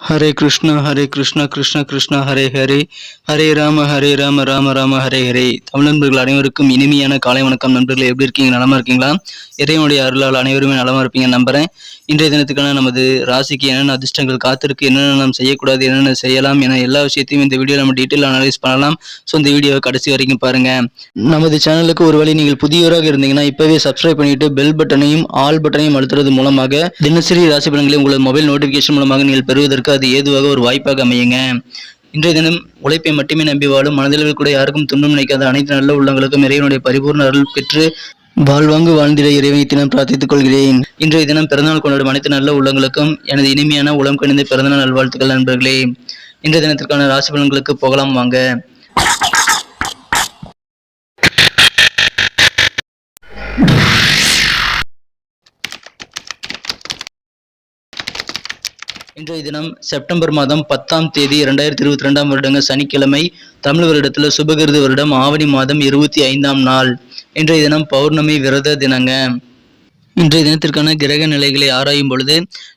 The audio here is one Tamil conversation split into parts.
ஹரே கிருஷ்ணா ஹரே கிருஷ்ணா கிருஷ்ண கிருஷ்ணா ஹரே ஹரே. ஹரே ராம ஹரே ராம ராம ராம ஹரே ஹரே. தமிழ் நண்பர்கள் அனைவருக்கும் இனிமையான காலை வணக்கம். நண்பர்களே எப்படி இருக்கீங்க? நலமா இருக்கீங்களா? இறைவனுடைய அருளால் அனைவருமே நலமா இருப்பீங்க நம்புறேன். இன்றைய தினத்துக்கான நமது ராசிக்கு என்னென்ன அதிர்ஷ்டங்கள் காத்திருக்கு என்னென்ன நாம் செய்யக்கூடாது என்னென்ன செய்யலாம் என எல்லா விஷயத்தையும் இந்த வீடியோ நம்ம டீட்டெயில் அனலைஸ் பண்ணலாம். ஸோ இந்த வீடியோவை கடைசி வரைக்கும் பாருங்க. நமது சேனலுக்கு ஒருவேளை நீங்கள் புதியவராக இருந்தீங்கன்னா இப்பவே சப்ஸ்கிரைப் பண்ணிட்டு பெல் பட்டனையும் ஆல் பட்டனையும் அழுத்துறது மூலமாக தினசரி ராசி பலன்களை உங்களது மொபைல் நோட்டிபிகேஷன் மூலமாக நீங்கள் பெறுவதற்கு அது ஏதுவாக ஒரு வாய்ப்பாக அமையுங்க. இன்றைய தினம் உழைப்பை மட்டுமே நம்பி வாழும் மனதளவில் கூட யாருக்கும் துன்பம் நினைக்காத அனைத்து நல்ல உள்ளங்களுக்கும் இறைவனுடைய பரிபூர்ண அருள் பெற்று வாழ்வாங்கு வாழ்ந்திட இறைவனை தினம் பிரார்த்தித்துக் கொள்கிறேன். இன்றைய தினம் பிறந்தநாள் கொண்டாடும் அனைத்து நல்ல உள்ளங்களுக்கும் எனது இனிமையான உளம் கணிந்த பிறந்தநாள் நல்வாழ்த்துக்கள் நண்பர்களே. இன்றைய தினத்திற்கான ராசி பலன்களுக்கு போகலாம் வாங்க. இன்றைய தினம் செப்டம்பர் மாதம் பத்தாம் தேதி இரண்டாயிரத்தி இருபத்தி ரெண்டாம் வருடங்க சனிக்கிழமை தமிழ் வருடத்துல சுபகிருது வருடம் ஆவணி மாதம் இருபத்தி ஐந்தாம் நாள். இன்றைய தினம் பௌர்ணமி விரத தினங்க. இன்றைய தினத்திற்கான கிரக நிலைகளை ஆராயும் பொழுது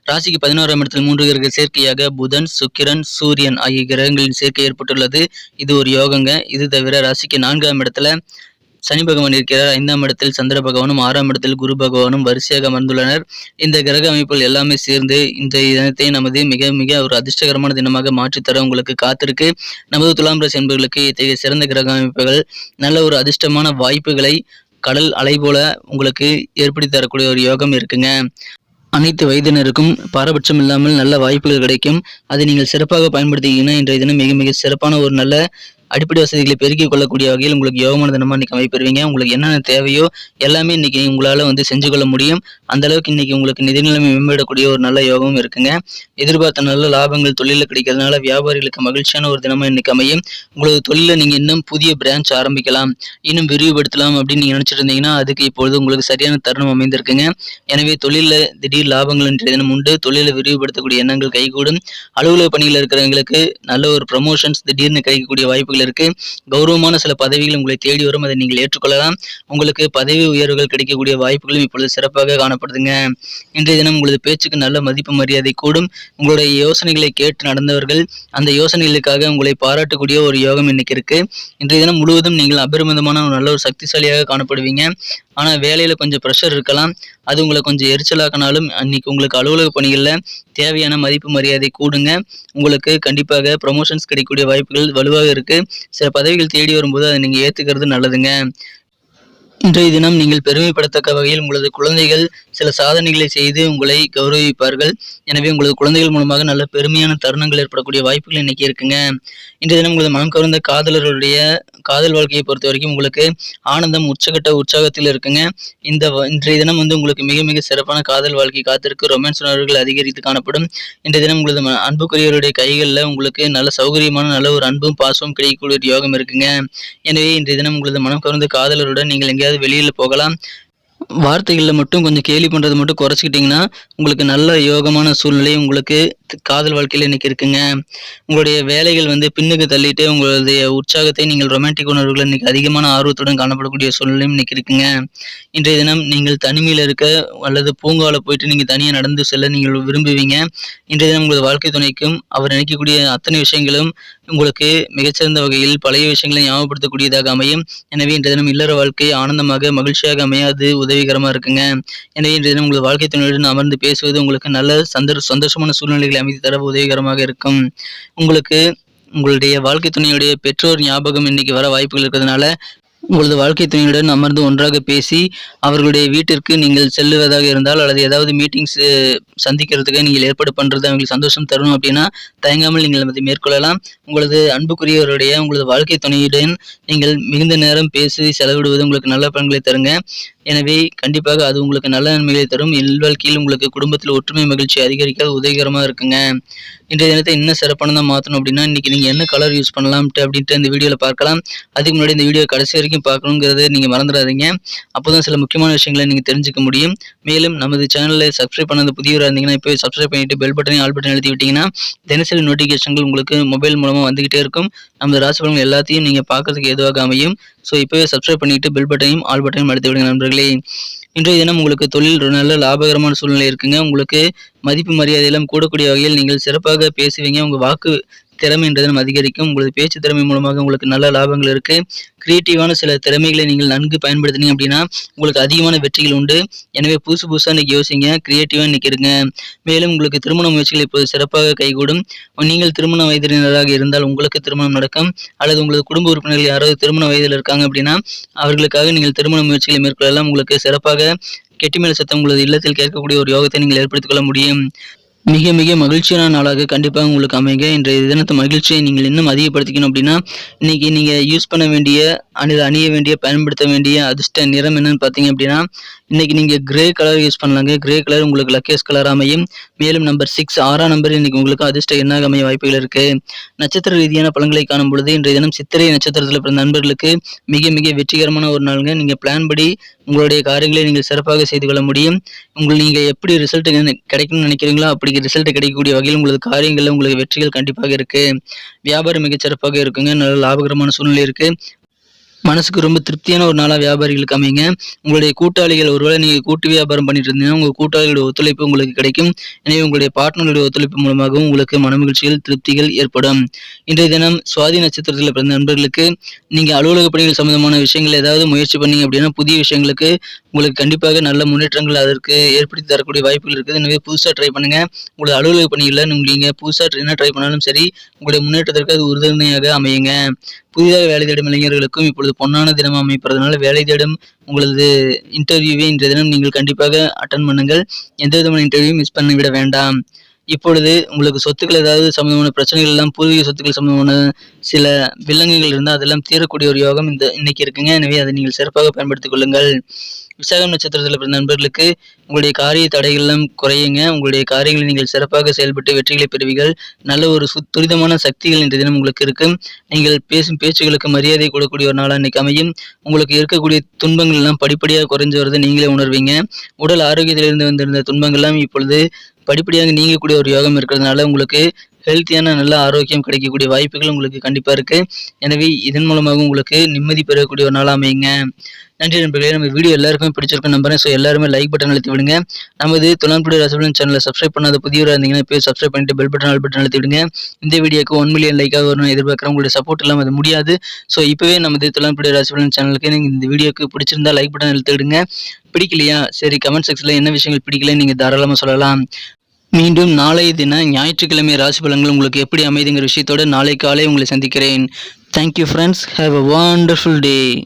ராசிக்கு பதினோராம் இடத்தில் மூன்று கிரக சேர்க்கையாக புதன் சுக்கிரன் சூரியன் ஆகிய கிரகங்களின் சேர்க்கை ஏற்பட்டுள்ளது. இது ஒரு யோகங்க. இது தவிர ராசிக்கு நான்காம் இடத்துல சனி பகவான் இருக்கிறார். ஐந்தாம் இடத்தில் சந்திர பகவானும் ஆறாம் இடத்தில் குரு பகவானும் வரிசையாக அமர்ந்துள்ளனர். இந்த கிரக அமைப்புகள் எல்லாமே சேர்ந்து இந்த தினத்தை நமது மிக மிக ஒரு அதிர்ஷ்டகரமான தினமாக மாற்றித்தர உங்களுக்கு காத்திருக்கு. நமது துலாம் ராசி என்பவர்களுக்கு இத்தகைய சிறந்த கிரக அமைப்புகள் நல்ல ஒரு அதிர்ஷ்டமான வாய்ப்புகளை கடல் அலை போல உங்களுக்கு ஏற்படுத்தி தரக்கூடிய ஒரு யோகம் இருக்குங்க. அனைத்து வயதினருக்கும் பாரபட்சம் இல்லாமல் நல்ல வாய்ப்புகள் கிடைக்கும். அதை நீங்கள் சிறப்பாக பயன்படுத்திக்கிங்கன்னா இன்றைய தினம் மிக மிக சிறப்பான ஒரு நல்ல அடிப்படை வசதிகளை பெருக்கிக் கொள்ளக்கூடிய வகையில் உங்களுக்கு யோகமான தினமாக இன்னைக்கு அமைப்பெறுவீங்க. உங்களுக்கு என்னென்ன தேவையோ எல்லாமே இன்னைக்கு உங்களால வந்து செஞ்சு கொள்ள முடியும். அந்த அளவுக்கு இன்னைக்கு உங்களுக்கு நிதி நிலைமை மேம்படக்கூடிய ஒரு நல்ல யோகமும் இருக்குங்க. எதிர்பார்த்த நல்ல லாபங்கள் தொழிலில் கிடைக்கிறதுனால வியாபாரிகளுக்கு மகிழ்ச்சியான ஒரு தினமாக இன்னைக்கு அமையும். உங்களது தொழில நீங்க இன்னும் புதிய பிரான்ச் ஆரம்பிக்கலாம். இன்னும் விரிவுபடுத்தலாம் அப்படின்னு நீங்க நினைச்சிட்டு இருந்தீங்கன்னா அதுக்கு இப்பொழுது உங்களுக்கு சரியான தருணம் அமைந்திருக்குங்க. எனவே தொழில திடீர் லாபங்கள் இன்றைய தினம் உண்டு. தொழிலை விரிவுபடுத்தக்கூடிய எண்ணங்கள் கைகூடும். அலுவலக பணியில் இருக்கிறவங்களுக்கு நல்ல ஒரு ப்ரமோஷன்ஸ் திடீர்னு கிடைக்கக்கூடிய வாய்ப்புகள் இருக்கு. கௌரவமான சில பதவிகள் உங்களை தேடி வரும். அதை நீங்கள் ஏற்றுக்கொள்ளலாம். உங்களுக்கு பதவி உயர்வுகள் கிடைக்கக்கூடிய வாய்ப்புகளும் இப்பொழுது சிறப்பாக காணப்படுதுங்க. இன்றைய தினம் உங்களது பேச்சுக்கு நல்ல மதிப்பு மரியாதை கூடும். உங்களுடைய யோசனைகளை கேட்டு நடந்தவர்கள் அந்த யோசனைகளுக்காக உங்களை பாராட்டக்கூடிய ஒரு யோகம் இன்னைக்கு இருக்கு. இன்றைய தினம் முழுவதும் நீங்கள் அபரிமிதமான ஒரு நல்ல ஒரு சக்திசாலியாக காணப்படுவீங்க. ஆனால் வேலையில் கொஞ்சம் ப்ரெஷர் இருக்கலாம். அது உங்களை கொஞ்சம் எரிச்சலாக்கினாலும் அன்னைக்கு உங்களுக்கு அலுவலக பணிகளில் தேவையான மதிப்பு மரியாதை கூடுங்க. உங்களுக்கு கண்டிப்பாக ப்ரொமோஷன்ஸ் கிடைக்கக்கூடிய வாய்ப்புகள் வலுவாக இருக்கு. சில பதவிகள் தேடி வரும்போது அதை நீங்கள் ஏற்றுக்கிறது நல்லதுங்க. இன்றைய தினம் நீங்கள் பெருமைப்படத்தக்க வகையில் உங்களது குழந்தைகள் சில சாதனைகளை செய்து உங்களை கௌரவிப்பார்கள். எனவே உங்களது குழந்தைகள் மூலமாக நல்ல பெருமையான தருணங்கள் ஏற்படக்கூடிய வாய்ப்புகள் இன்னைக்கு இருக்குங்க. இன்றைய தினம் உங்களது மனம் கவர்ந்த காதலர்களுடைய காதல் வாழ்க்கையை பொறுத்த வரைக்கும் உங்களுக்கு ஆனந்தம் உச்சகட்ட உற்சாகத்தில் இருக்குங்க. இந்த வ- இன்றைய தினம் வந்து உங்களுக்கு மிக மிக சிறப்பான காதல் வாழ்க்கை காத்திருக்கு. ரொமான்ஸ் உணர்வுகள் அதிகரித்து காணப்படும். இன்றைய தினம் உங்களது அன்புக்குரியவருடைய கைகளில் உங்களுக்கு நல்ல சௌகரியமான நல்ல ஒரு அன்பும் பாசமும் கிடைக்கக்கூடிய ஒரு யோகம் இருக்குங்க. எனவே இன்றைய தினம் உங்களது மனம் கவர்ந்த காதலருடன் நீங்கள் எங்கேயாவது வெளியில் போகலாம். வார்த்தைகளில் மட்டும் கொஞ்சம் கேலி பண்ணுறது மட்டும் குறைச்சிக்கிட்டிங்கன்னா உங்களுக்கு நல்ல யோகமான சூழ்நிலை உங்களுக்கு காதல் வாழ்க்கையில் இன்னைக்கு இருக்குங்க. உங்களுடைய வேலைகள் வந்து பின்னுக்கு தள்ளிட்டு உங்களுடைய உற்சாகத்தை நீங்கள் ரொமான்டிக் உணர்வுகள் இன்னைக்கு அதிகமான ஆர்வத்துடன் காணப்படக்கூடிய சூழ்நிலையும் இன்னைக்கு இருக்குங்க. இன்றைய தினம் நீங்கள் தனிமையில் இருக்க அல்லது பூங்காவில் போயிட்டு நீங்கள் தனியாக நடந்து செல்ல நீங்கள் விரும்புவீங்க. இன்றைய தினம் உங்களது வாழ்க்கை துணைக்கும் அவர் நினைக்கக்கூடிய அத்தனை விஷயங்களும் உங்களுக்கு மிகச்சிறந்த வகையில் பழைய விஷயங்களை ஞாபகப்படுத்தக்கூடியதாக அமையும். எனவே இன்றைய தினம் இல்லற வாழ்க்கை ஆனந்தமாக மகிழ்ச்சியாக அமையாது. உதவிகரமாக இருக்குங்க. எனவே இன்றைய தினம் உங்கள் வாழ்க்கை துணையுடன் அமர்ந்து பேசுவது உங்களுக்கு நல்ல சந்தர் சந்தோஷமான சூழ்நிலைகளை அமைத்து தர உதவிகரமாக இருக்கும். உங்களுக்கு உங்களுடைய வாழ்க்கை துணையுடைய பெற்றோர் ஞாபகம் இன்னைக்கு வர வாய்ப்புகள் இருக்கிறதுனால உங்களது வாழ்க்கை துணையுடன் அமர்ந்து ஒன்றாக பேசி அவர்களுடைய வீட்டிற்கு நீங்கள் செல்லுவதாக இருந்தால் அல்லது ஏதாவது மீட்டிங்ஸ் சந்திக்கிறதுக்கு நீங்கள் ஏற்பாடு பண்ணுறது அவங்களுக்கு சந்தோஷம் தரணும் அப்படின்னா தயங்காமல் நீங்கள் அதை மேற்கொள்ளலாம். உங்களது அன்புக்குரியவருடைய உங்களது வாழ்க்கை துணையுடன் நீங்கள் மிகுந்த நேரம் பேசி செலவிடுவது உங்களுக்கு நல்ல பலன்களை தருங்க. எனவே கண்டிப்பாக அது உங்களுக்கு நல்ல நன்மைகளை தரும். இல்வாழ்க்கையில் உங்களுக்கு குடும்பத்தில் ஒற்றுமை மகிழ்ச்சி அதிகரிக்க உதவிகரமாக இருக்குங்க. இன்றைய தினத்தை இன்னும் சிறப்பானதாக மாற்றணும் அப்படின்னா இன்றைக்கி நீங்கள் என்ன கலர் யூஸ் பண்ணலாம்ட்டு அப்படின்ட்டு இந்த வீடியோவில் பார்க்கலாம். அதுக்கு முன்னாடி இந்த வீடியோ கடைசி வரைக்கும் பார்க்கணுங்கிறத நீங்கள் மறந்துடாதீங்க. அப்போ தான் சில முக்கியமான விஷயங்களை நீங்கள் தெரிஞ்சுக்க முடியும். மேலும் நமது சேனலில் சப்ஸ்கிரைப் பண்ணாத புதியவராக இருந்தீங்கன்னா இப்போ சப்ஸ்கிரைப் பண்ணிட்டு பெல் பட்டனையும் ஆல் பட்டன் எழுதி விட்டிங்கன்னா தினசரி நோட்டிஃபிகேஷன்கள் உங்களுக்கு மொபைல் மூலமாக வந்துக்கிட்டே இருக்கும். நமது ராசி பலன்கள் எல்லாத்தையும் நீங்கள் பார்க்கறதுக்கு எதுவாக அமையும். ஸோ இப்போவே சப்ஸ்கிரைப் பண்ணிட்டு பெல் பட்டனையும் ஆல் பட்டனையும் அழுத்தி விடுங்க நண்பர்களே. இன்றைய தினம் உங்களுக்கு தொழில் ஒரு நல்ல லாபகரமான சூழ்நிலை இருக்குங்க. உங்களுக்கு மதிப்பு மரியாதையெல்லாம் கூடக்கூடிய வகையில் நீங்கள் சிறப்பாக பேசுவீங்க. உங்கள் வாக்கு திறமை என்ற அதிகரிக்கும். உங்களது பேச்சு திறமை மூலமாக உங்களுக்கு நல்ல லாபங்கள் இருக்கு. கிரியேட்டிவான சில திறமைகளை நீங்கள் நன்கு பயன்படுத்தினீங்க அப்படின்னா உங்களுக்கு அதிகமான வெற்றிகள் உண்டு. எனவே புதுசு புதுசாக இன்னைக்கு யோசிங்க. கிரியேட்டிவாக இன்னைக்கு இருங்க. மேலும் உங்களுக்கு திருமண முயற்சிகள் இப்போது சிறப்பாக கைகூடும். நீங்கள் திருமண வயதினராக இருந்தால் உங்களுக்கு திருமணம் நடக்கும். அல்லது உங்களது குடும்ப உறுப்பினர்கள் யாராவது திருமண வயதில் இருக்காங்க அப்படின்னா அவர்களுக்காக நீங்கள் திருமண முயற்சிகளை மேற்கொள்ளலாம். உங்களுக்கு சிறப்பாக கெட்டிமேல சத்தம் உங்களது இல்லத்தில் கேட்கக்கூடிய ஒரு யோகத்தை நீங்கள் ஏற்படுத்திக் கொள்ள முடியும். மிக மிக மகிழ்ச்சியான நாளாக கண்டிப்பாக உங்களுக்கு அமைங்க. இன்றைய தினத்து மகிழ்ச்சியை நீங்கள் இன்னும் அதிகப்படுத்திக்கணும் அப்படின்னா இன்னைக்கு நீங்கள் யூஸ் பண்ண வேண்டிய அணி அணிய வேண்டிய பயன்படுத்த வேண்டிய அதிர்ஷ்ட நிறம் என்னன்னு பார்த்தீங்க அப்படின்னா இன்னைக்கு நீங்கள் கிரே கலர் யூஸ் பண்ணலாங்க. கிரே கலர் உங்களுக்கு லக்கேஸ் கலர் அமையும். மேலும் நம்பர் சிக்ஸ் ஆறாம் நம்பர் இன்னைக்கு உங்களுக்கு அதிர்ஷ்ட எண்ணாக அமைய வாய்ப்புகள் இருக்கு. நட்சத்திர ரீதியான பலன்களை காணும் பொழுது இன்றைய தினம் சித்திரை நட்சத்திரத்தில் பிறந்த நண்பர்களுக்கு மிக மிக வெற்றிகரமான ஒரு நாளுங்க. நீங்கள் பிளான் படி உங்களுடைய காரியங்களை நீங்கள் சிறப்பாக செய்து கொள்ள முடியும். உங்கள் நீங்கள் எப்படி ரிசல்ட் கிடைக்கணும்னு நினைக்கிறீங்களோ அப்படி ரிசல்ட் கிடைக்கக்கூடிய வகையில் உங்களுக்கு காரியங்களில் உங்களுக்கு வெற்றிகள் கண்டிப்பாக இருக்கு. வியாபாரம் மிகச்சிறப்பாக இருக்குங்க. நல்ல லாபகரமான சூழ்நிலை இருக்கு. மனசுக்கு ரொம்ப திருப்தியான ஒரு நாளாக வியாபாரிகளுக்கு அமைங்க உங்களுடைய கூட்டாளிகள் ஒருவேளை நீங்கள் கூட்டு வியாபாரம் பண்ணிட்டு இருந்தீங்கன்னா உங்கள் கூட்டாளிகளுடைய ஒத்துழைப்பு உங்களுக்கு கிடைக்கும். எனவே உங்களுடைய பார்ட்னருடைய ஒத்துழைப்பு மூலமாகவும் உங்களுக்கு மனமகிழ்ச்சிகள் திருப்திகள் ஏற்படும். இன்றைய தினம் சுவாதி நட்சத்திரத்தில் பிறந்த நண்பர்களுக்கு நீங்கள் அலுவலக பணிகள் சம்பந்தமான விஷயங்கள் ஏதாவது முயற்சி பண்ணீங்க அப்படின்னா புதிய விஷயங்களுக்கு உங்களுக்கு கண்டிப்பாக நல்ல முன்னேற்றங்கள் அதற்கு ஏற்படுத்தி தரக்கூடிய வாய்ப்புகள் இருக்குது. எனவே புதுசாக ட்ரை பண்ணுங்க. உங்களுடைய அலுவலக பணிகளில் நீங்கள் புதுசாக என்ன ட்ரை பண்ணாலும் சரி உங்களுடைய முன்னேற்றத்திற்கு அது உறுதுணையாக அமையுங்க. புதிதாக வேலை தேடும் இளைஞர்களுக்கும் இப்பொழுது பொன்னான தினமாக அமைப்பதனால வேலை தேடும் உங்களது இன்டர்வியூவை இன்றைய தினம் நீங்கள் கண்டிப்பாக அட்டன் பண்ணுங்கள். எந்த விதமான இன்டர்வியூ மிஸ் பண்ணி விட வேண்டாம். இப்பொழுது உங்களுக்கு சொத்துக்கள் ஏதாவது சம்மந்தமான பிரச்சனைகள் எல்லாம் பூர்வீக சொத்துக்கள் சம்மந்தமான சில வில்லங்குகள் இருந்தால் அதெல்லாம் தீரக்கூடிய ஒரு யோகம் இந்த இன்னைக்கு இருக்குங்க. எனவே அதை நீங்கள் சிறப்பாக பயன்படுத்திக் கொள்ளுங்கள். விசாகம் நட்சத்திரத்தில் பிறந்த நண்பர்களுக்கு உங்களுடைய காரிய தடைகள்லாம் குறையுங்க. உங்களுடைய காரியங்களை நீங்கள் சிறப்பாக செயல்பட்டு வெற்றிகளை பெறுவீர்கள். நல்ல ஒரு சு துரிதமான சக்திகள் இன்றைய தினம் உங்களுக்கு இருக்கும் நீங்கள் பேசும் பேச்சுகளுக்கு மரியாதை கொடுக்கக்கூடிய ஒரு நாளாக இன்னைக்கு அமையும். உங்களுக்கு இருக்கக்கூடிய துன்பங்கள் எல்லாம் படிப்படியாக குறைஞ்சு வருது நீங்களே உணர்வீங்க. உடல் ஆரோக்கியத்திலிருந்து வந்திருந்த துன்பங்கள்லாம் இப்பொழுது படிப்படியாக நீங்கக்கூடிய ஒரு யோகம் இருக்கிறதுனால உங்களுக்கு ஹெல்த்தியான நல்ல ஆரோக்கியம் கிடைக்கக்கூடிய வாய்ப்புகள் உங்களுக்கு கண்டிப்பாக இருக்குது எனவே இதன் மூலமாக உங்களுக்கு நிம்மதி பெறக்கூடிய ஒரு நாள் அமையுங்க. நன்றி நண்பர்களே நம்ம வீடியோ எல்லாருக்குமே பிடிச்சிருக்கும் நம்புறேன். ஸோ எல்லாருமே லைக் பட்டன் அழுத்தி விடுங்க. நமது துணான்புடி ரசபலன் சேனலை சப்ஸ்கிரைப் பண்ணாத புதியவராக இருந்தீங்கன்னா இப்போ சப்ஸ்கிரைப் பண்ணிட்டு பெல் பட்டன் ஆல் பட்டன் அழுத்தி விடுங்க. இந்த வீடியோக்கு ஒன் மில்லியன் லைக்காக வரணும் எதிர்பார்க்குறேன் உங்களுடைய சப்போர்ட் இல்லாமல் அது முடியாது. ஸோ இப்போவே நமது துணான்புடி ரசபலன் சேனலுக்கு நீங்கள் இந்த வீடியோக்கு பிடிச்சிருந்தா லைக் பட்டன் அழுத்தி விடுங்க. பிடிக்கலையா? சரி கமெண்ட் செக்ஷனில் என்ன விஷயங்கள் பிடிக்கல நீங்கள் தாராளமாக சொல்லலாம். மீண்டும் நாளைய தின ஞாயிற்றுக்கிழமை ராசி பலன்கள் உங்களுக்கு எப்படி அமைதுங்கிற விஷயத்தோட நாளை காலை உங்களை சந்திக்கிறேன். Thank you friends have a wonderful day